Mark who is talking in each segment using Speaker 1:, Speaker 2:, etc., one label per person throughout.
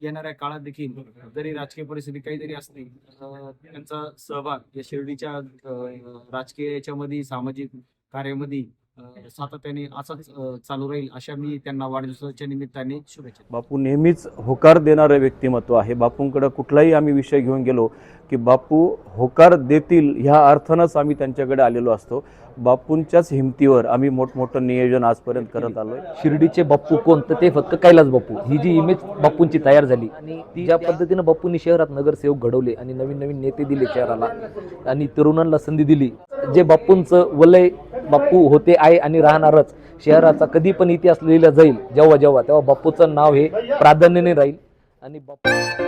Speaker 1: येणाऱ्या काळात देखील जरी राजकीय परिस्थिती काही जरी असली त्यांचा सहभाग या शिर्डीच्या राजकीय याच्यामध्ये सामाजिक कार्यामध्ये सातत्याने असाच चालू राहील अशा मी त्यांना वाढदिवसाच्या निमित्ताने शुभेच्छा
Speaker 2: बापू नेहमीच होकार देणारं व्यक्तिमत्व आहे. बापूंकडं कुठलाही आम्ही विषय घेऊन गेलो की बापू होकार देतील ह्या अर्थानंच आम्ही त्यांच्याकडे आलेलो असतो. बापूंच्याच हिमतीवर आम्ही मोठमोठं नियोजन आजपर्यंत करत आलोय.
Speaker 3: शिर्डीचे बाप्पू कोण तर ते फक्त कैलास बाप्पू ही जी इमेज बाप्पूंची तयार झाली आणि ती ज्या पद्धतीनं बाप्पूंनी शहरात नगरसेवक घडवले आणि नवीन नवीन नेते दिले शहराला आणि तरुणांना संधी दिली जे बाप्पूंचं वलय बाप्पू होते आहे आणि राहणारच. शहराचा कधी पण इतिहास लिहिला जाईल जेव्हा जेव्हा. तेव्हा बाप्पूचं नाव हे प्राधान्याने राहील. आणि बाप्पू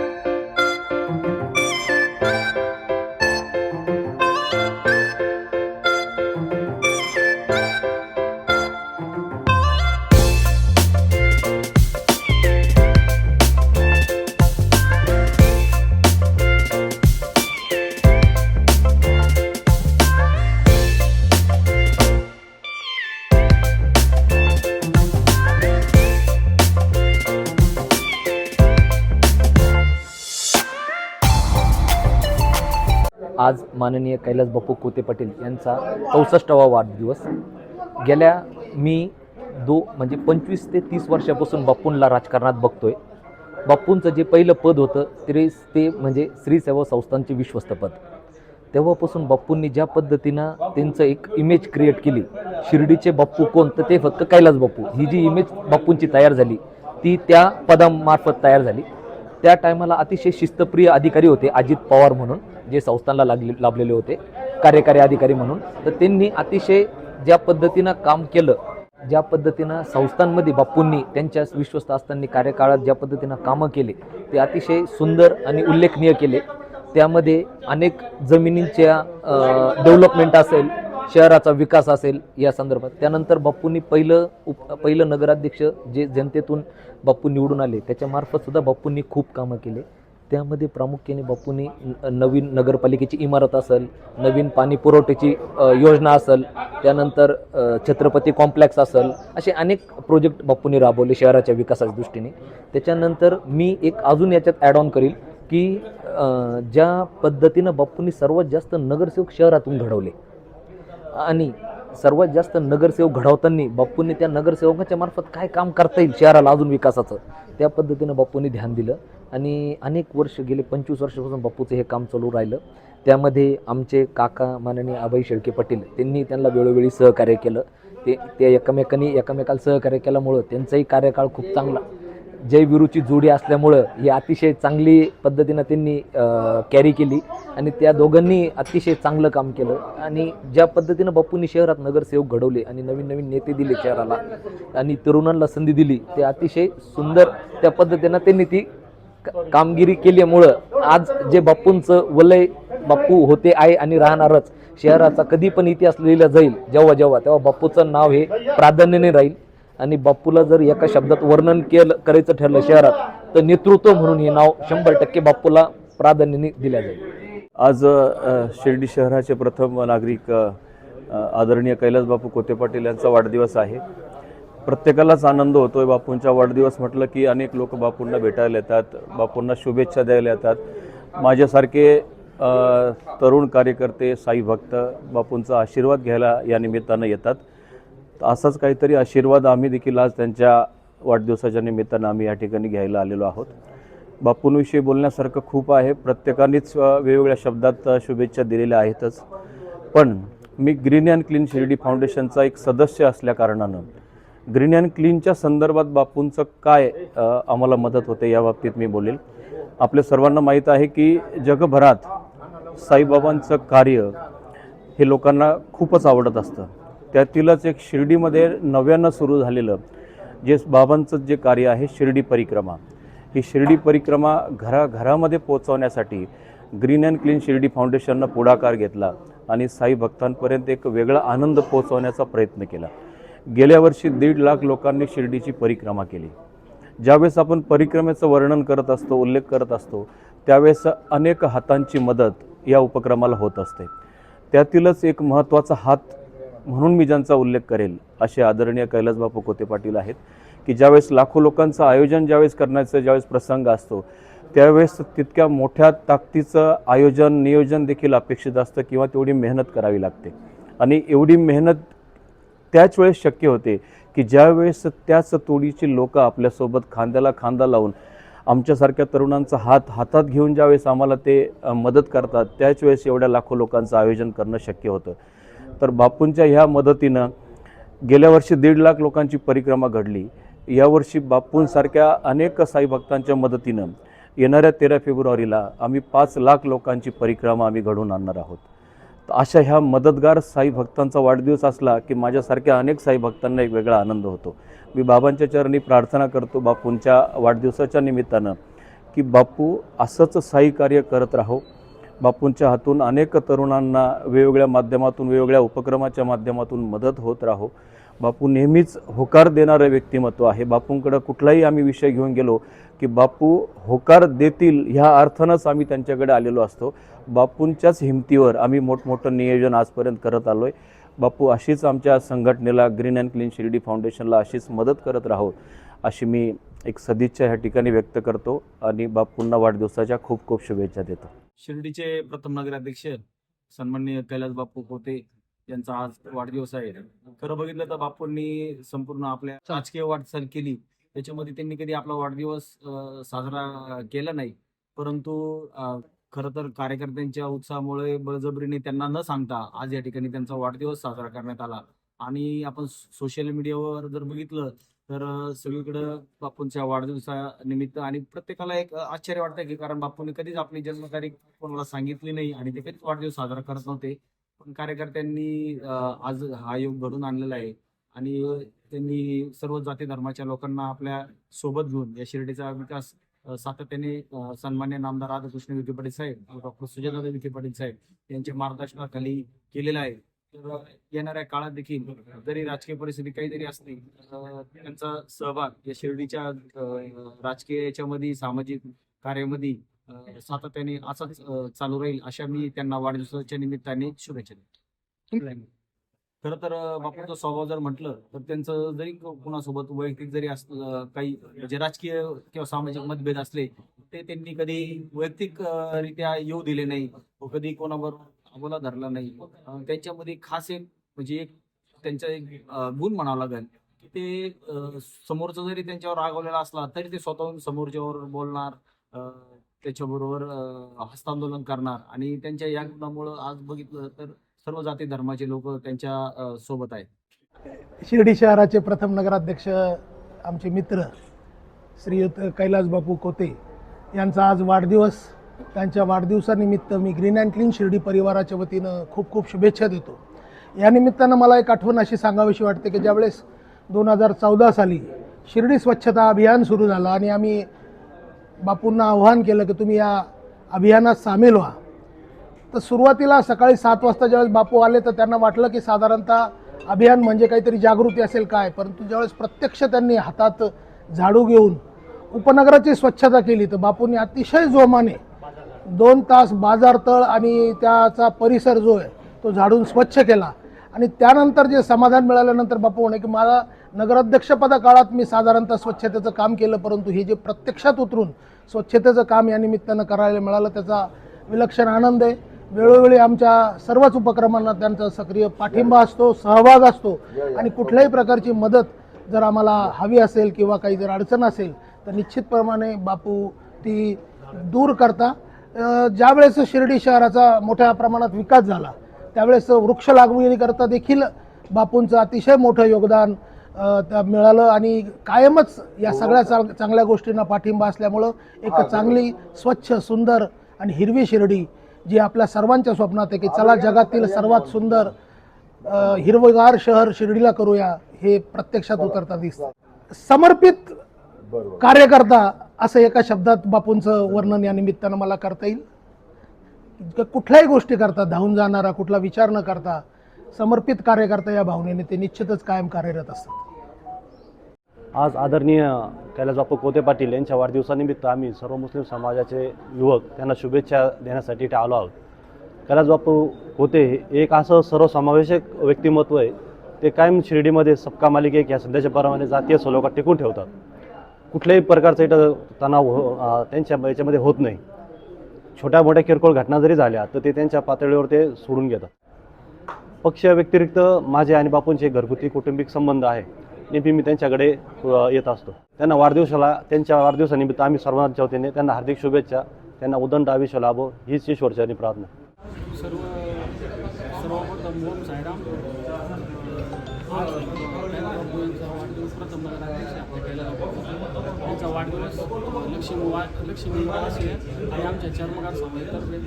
Speaker 3: आज माननीय कैलास बापू कोते पाटील यांचा चौसष्टावा वाढदिवस. गेल्या मी दो म्हणजे पंचवीस ते तीस वर्षापासून बाप्पूंला राजकारणात बघतोय. बाप्पूंचं जे पहिलं पद होतं ते ते म्हणजे स्त्री सेवा संस्थांचे विश्वस्त पद. तेव्हापासून बाप्पूंनी ज्या पद्धतीनं त्यांचं एक इमेज क्रिएट केली शिर्डीचे बाप्पू कोण? तर ते फक्त कैलास बाप्पू ही जी इमेज बाप्पूंची तयार झाली ती त्या पदामार्फत तयार झाली. त्या टायमाला अतिशय शिस्तप्रिय अधिकारी होते अजित पवार म्हणून जे संस्थानला लागले लाभलेले होते कार्यकारी अधिकारी म्हणून. तर त्यांनी अतिशय ज्या पद्धतीनं काम केलं ज्या पद्धतीनं संस्थांमध्ये बापूंनी त्यांच्या विश्वस्त असताना कार्यकाळात ज्या पद्धतीनं कामं केले ते अतिशय सुंदर आणि उल्लेखनीय केले. त्यामध्ये अनेक जमिनींच्या डेव्हलपमेंट असेल शहराचा विकास असेल या संदर्भात. त्यानंतर बापूंनी पहिलं उप पहिलं नगराध्यक्ष जे जनतेतून बापू निवडून आले त्याच्यामार्फत सुद्धा बापूंनी खूप कामं केले. त्यामध्ये प्रामुख्याने बापूंनी न- नवीन नगरपालिकेची इमारत असेल नवीन पाणी पुरवठ्याची योजना असेल त्यानंतर छत्रपती कॉम्प्लेक्स असेल असे अनेक प्रोजेक्ट बापूंनी राबवले शहराच्या विकासाच्या दृष्टीने. त्याच्यानंतर मी एक अजून याच्यात ॲड ऑन करील की ज्या पद्धतीनं बापूंनी सर्वात जास्त नगरसेवक शहरातून घडवले आणि सर्वात जास्त नगरसेवक घडवताना बाप्पूंनी त्या नगरसेवकाच्या मार्फत काय काम करता येईल शहराला अजून विकासाचं त्या पद्धतीनं बाप्पूंनी ध्यान दिलं. आणि अनेक वर्ष गेले पंचवीस वर्षापासून बाप्पूचं हे काम चालू राहिलं. त्यामध्ये आमचे काका माननीय अभय शेळके पाटील त्यांनी त्यांना वेळोवेळी सहकार्य केलं. ते ते एकमेकांनी एकमेकाला सहकार्य केल्यामुळं त्यांचाही कार्यकाळ खूप चांगला. जय विरूची जोडी असल्यामुळं ही अतिशय चांगली पद्धतीनं त्यांनी कॅरी केली. आणि त्या दोघांनी अतिशय चांगलं काम केलं. आणि ज्या पद्धतीनं बापूंनी शहरात नगरसेवक घडवले आणि नवीन नवीन नेते दिले शहराला आणि तरुणांना संधी दिली ते अतिशय सुंदर त्या पद्धतीनं त्यांनी ती कामगिरी केल्यामुळं आज जे बापूंचं वलय बाप्पू होते आहे आणि राहणारच शहराचा कधी पण इतिहास लिहिला जाईल जेव्हा जेव्हा तेव्हा बाप्पूचं नाव हे प्राधान्याने राहील. आणि बापूला जर एका शब्दात वर्णन केलं करायचं ठरलं शहरात तर नेतृत्व म्हणून हे नाव शंभर टक्के बापूला प्राधान्याने दिल्या जाईल.
Speaker 2: आज शिर्डी शहराचे प्रथम नागरिक आदरणीय कैलास बापू कोते पाटील यांचा वाढदिवस आहे. प्रत्येकालाच आनंद होतोय बापूंचा वाढदिवस म्हटलं की अनेक लोक बापूंना भेटायला येतात बापूंना शुभेच्छा द्यायला येतात. माझ्यासारखे तरुण कार्यकर्ते साई भक्त बापूंचा आशीर्वाद घ्यायला या निमित्तानं येतात. तर असाच काहीतरी आशीर्वाद आम्ही देखील आज त्यांच्या वाढदिवसाच्या निमित्तानं आम्ही या ठिकाणी घ्यायला आलेलो आहोत. बापूंविषयी बोलण्यासारखं खूप आहे. प्रत्येकानेच वेगवेगळ्या शब्दात शुभेच्छा दिलेल्या आहेतच. पण मी ग्रीन अँड क्लीन शिर्डी फाउंडेशनचा एक सदस्य असल्याकारणानं ग्रीन अँड क्लीनच्या संदर्भात बापूंचं काय आम्हाला मदत होते या बाबतीत मी बोलेल. आपल्या सर्वांना माहीत आहे की जगभरात साईबाबांचं कार्य हे लोकांना खूपच आवडत असतं. त्यातीलच एक शिर्डीमध्ये नव्यानं सुरू झालेलं जे बाबांचं जे कार्य आहे शिर्डी परिक्रमा. ही शिर्डी परिक्रमा घराघरामध्ये पोचवण्यासाठी ग्रीन अँड क्लीन शिर्डी फाउंडेशननं पुढाकार घेतला आणि साई भक्तांपर्यंत एक वेगळा आनंद पोचवण्याचा प्रयत्न केला. गेल्या वर्षी दीड लाख लोकांनी शिर्डीची परिक्रमा केली. ज्यावेळेस आपण परिक्रमेचं वर्णन करत असतो उल्लेख करत असतो त्यावेळेस अनेक हातांची मदत या उपक्रमाला होत असते. त्यातीलच एक महत्त्वाचा हात म्हणून मी ज्यांचा उल्लेख करेल असे आदरणीय कैलासबापू कोते पाटील आहेत की ज्यावेळेस लाखो लोकांचं आयोजन ज्यावेळेस करण्याचा ज्यावेळेस प्रसंग असतो त्यावेळेस तितक्या मोठ्या ताकदीचं आयोजन नियोजन देखील अपेक्षित असतं किंवा तेवढी मेहनत करावी लागते. आणि एवढी मेहनत त्याच वेळेस शक्य होते की ज्यावेळेस त्याच तोडीची लोकं आपल्यासोबत खांद्याला खांदा लावून आमच्यासारख्या तरुणांचा हात हातात घेऊन ज्यावेळेस आम्हाला ते मदत करतात त्याच वेळेस एवढ्या लाखो लोकांचं आयोजन करणं शक्य होतं. तर बापूंच्या ह्या मदतीनं गेल्या वर्षी दीड लाख लोकांची परिक्रमा घडली. यावर्षी बापूंसारख्या अनेक साईभक्तांच्या मदतीनं येणाऱ्या तेरा फेब्रुवारीला आम्ही पाच लाख लोकांची परिक्रमा आम्ही घडवून आणणार आहोत. तर अशा ह्या मदतगार साई भक्तांचा वाढदिवस असला की माझ्यासारख्या अनेक साई भक्तांना एक वेगळा आनंद होतो. मी बाबांच्या चरणी प्रार्थना करतो बापूंच्या वाढदिवसाच्या निमित्तानं की बापू असंच साई कार्य करत राहो. बापूंच्या हातून अनेक तरुणांना वेगवेगळ्या माध्यमातून वेगवेगळ्या उपक्रमाच्या माध्यमातून मदत होत राहो. बापू नेहमीच होकार देणारं व्यक्तिमत्व आहे. बापूंकडं कुठलाही आम्ही विषय घेऊन गेलो की बापू होकार देतील ह्या अर्थानंच आम्ही त्यांच्याकडे आलेलो असतो. बापूंच्याच हिमतीवर आम्ही मोठमोठं नियोजन आजपर्यंत करत आलो आहे बापू अशीच आमच्या संघटनेला ग्रीन अँड क्लीन शिर्डी फाउंडेशनला अशीच मदत करत राहो अशी मी एक सदिच्छा ह्या ठिकाणी व्यक्त करतो आणि बापूंना वाढदिवसाच्या खूप खूप शुभेच्छा देतो.
Speaker 1: शिर्डीचे प्रथम नगराध्यक्ष सन्माननीय कैलास बापू पोते यांचा आज वाढदिवस आहे. खरं बघितलं तर बापूंनी संपूर्ण आपल्या राजकीय वाटचाल केली. त्याच्यामध्ये त्यांनी कधी आपला वाढदिवस साजरा केला नाही. परंतु खर खरं तर कार्यकर्त्यांच्या उत्साहामुळे बळजबरीने त्यांना न सांगता आज या ठिकाणी त्यांचा वाढदिवस साजरा करण्यात आला. आणि आपण सोशल मीडियावर जर बघितलं तर सगळीकडे सगळीकडं बापूंच्या वाढदिवसानिमित्त आणि प्रत्येकाला एक आश्चर्य वाटतं की कारण बापूंनी कधीच आपली जन्मतारीख कोणाला सांगितली नाही आणि ते कधीच वाढदिवस साजरा करत नव्हते. पण कार्यकर्त्यांनी आज हा योग घडून आणलेला आहे आणि त्यांनी सर्व जाती धर्माच्या लोकांना आपल्यासोबत घेऊन या शिर्डीचा विकास सातत्याने सन्मान्य नामदार राधाकृष्ण विखे पाटील साहेब डॉक्टर सुजयदादा विखे पाटील साहेब यांच्या मार्गदर्शनाखाली केलेला आहे. तर येणाऱ्या काळात देखील जरी राजकीय परिस्थिती काही जरी असली त्यांचा सहभाग या शिर्डीच्या राजकीय याच्यामध्ये सामाजिक कार्यामध्ये सातत्याने असाच चालू राहील अशा मी त्यांना वाढदिवसाच्या निमित्ताने शुभेच्छा देतो. खरं तर बापूंचा स्वभाव जर म्हटलं तर त्यांचं जरी कोणासोबत वैयक्तिक जरी काही म्हणजे राजकीय किंवा सामाजिक मतभेद असले ते त्यांनी कधी वैयक्तिक रित्या येऊ दिले नाही कधी कोणावर अबोला धरला नाही. त्यांच्यामध्ये खास एक म्हणजे एक त्यांचा एक गुण म्हणावा लागेल. की ते समोरचा जरी त्यांच्यावर रागवलेला असला तरी ते स्वतःहून समोरच्यावर बोलणार त्याच्याबरोबर हस्तांदोलन करणार. आणि त्यांच्या या गुणामुळं आज बघितलं तर सर्व जाती धर्माचे लोक त्यांच्यासोबत आहेत.
Speaker 4: शिर्डी शहराचे प्रथम नगराध्यक्ष आमचे मित्र श्रीयुत कैलास बापू कोते यांचा आज वाढदिवस त्यांच्या वाढदिवसानिमित्त मी ग्रीन अँड क्लीन शिर्डी परिवाराच्या वतीनं खूप खूप शुभेच्छा देतो. या निमित्तानं मला एक आठवण अशी सांगावीशी वाटते की ज्यावेळेस दोन हजार चौदा साली शिर्डी स्वच्छता अभियान सुरू झालं आणि आम्ही बापूंना आव्हान केलं की तुम्ही या अभियानात सामील व्हा. तर सुरुवातीला सकाळी सात वाजता ज्यावेळेस बापू आले तर त्यांना वाटलं की साधारणतः अभियान म्हणजे काहीतरी जागृती असेल काय परंतु ज्यावेळेस प्रत्यक्ष त्यांनी हातात झाडू घेऊन उपनगराची स्वच्छता केली तर बापूंनी अतिशय जोमाने दोन तास बाजारतळ आणि त्याचा परिसर जो आहे तो झाडून स्वच्छ केला. आणि त्यानंतर जे समाधान मिळाल्यानंतर बापू म्हणे की मला नगराध्यक्षपदा काळात मी साधारणतः स्वच्छतेचं काम केलं परंतु हे जे प्रत्यक्षात उतरून स्वच्छतेचं काम या निमित्तानं करायला मिळालं त्याचा विलक्षण आनंद आहे. वेळोवेळी आमच्या सर्वच उपक्रमांना त्यांचा सक्रिय पाठिंबा असतो सहभाग असतो आणि कुठल्याही प्रकारची मदत जर आम्हाला हवी असेल किंवा काही जर अडचण असेल तर निश्चितप्रमाणे बापू ती दूर करता. ज्यावेळेस शिर्डी शहराचा मोठ्या प्रमाणात विकास झाला त्यावेळेस वृक्ष लागवडीकरता देखील बापूंचं अतिशय मोठं योगदान मिळालं आणि कायमच या सगळ्या चांग चांगल्या गोष्टींना पाठिंबा असल्यामुळं एक चांगली स्वच्छ सुंदर आणि हिरवी शिर्डी जी आपल्या सर्वांच्या स्वप्नात आहे की चला जगातील सर्वात सुंदर हिरवगार शहर शिर्डीला करूया हे प्रत्यक्षात उतरता दिसतं. समर्पित कार्यकर्ता असं एका शब्दात बापूंचं वर्णन या निमित्तानं मला करता येईल. कुठल्याही गोष्टी करता धावून जाणारा कुठला विचार न करता समर्पित कार्यकर्ता या भावनेने ते निश्चितच कायम कार्यरत असतात.
Speaker 5: आज आदरणीय कैलासबापू कोते पाटील यांच्या वाढदिवसानिमित्त आम्ही सर्व मुस्लिम समाजाचे युवक त्यांना शुभेच्छा देण्यासाठी इथे आलो आहोत. कैलासबापू कोते एक असं सर्वसमावेशक व्यक्तिमत्व आहे. ते कायम शिर्डीमध्ये सबका मालिक या सध्याच्या प्रमाणे जातीय सलोखा टिकून ठेवतात. कुठल्याही प्रकारचा इथं तणाव हो त्यांच्या याच्यामध्ये होत नाही छोट्या मोठ्या किरकोळ घटना जरी झाल्या तर ते त्यांच्या पातळीवर ते सोडून घेतात पक्ष व्यतिरिक्त माझे आणि बापूंचे घरगुती कौटुंबिक संबंध आहे नेहमी मी त्यांच्याकडे येत असतो त्यांना वाढदिवसाला त्यांच्या वाढदिवसानिमित्त आम्ही सर्वांच्या वतीने त्यांना हार्दिक शुभेच्छा त्यांना उदंड आयुष्य लाभो हीच ईश्वरचरणी प्रार्थना
Speaker 6: सर्व सर्व साईराम आज कैलासबाबू वाढदिवस प्रथम नगराध्यक्ष आपल्या यांचा वाढदिवस लक्ष्मी वा लक्ष्मी निवासी आहे आणि आमच्या चर्मकार समाजातर्फे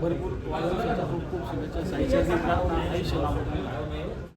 Speaker 6: भरपूर वाढदिवसाच्या खूप खूप शुभेच्छा साईच्या प्रार्थना आयुष्य लाभो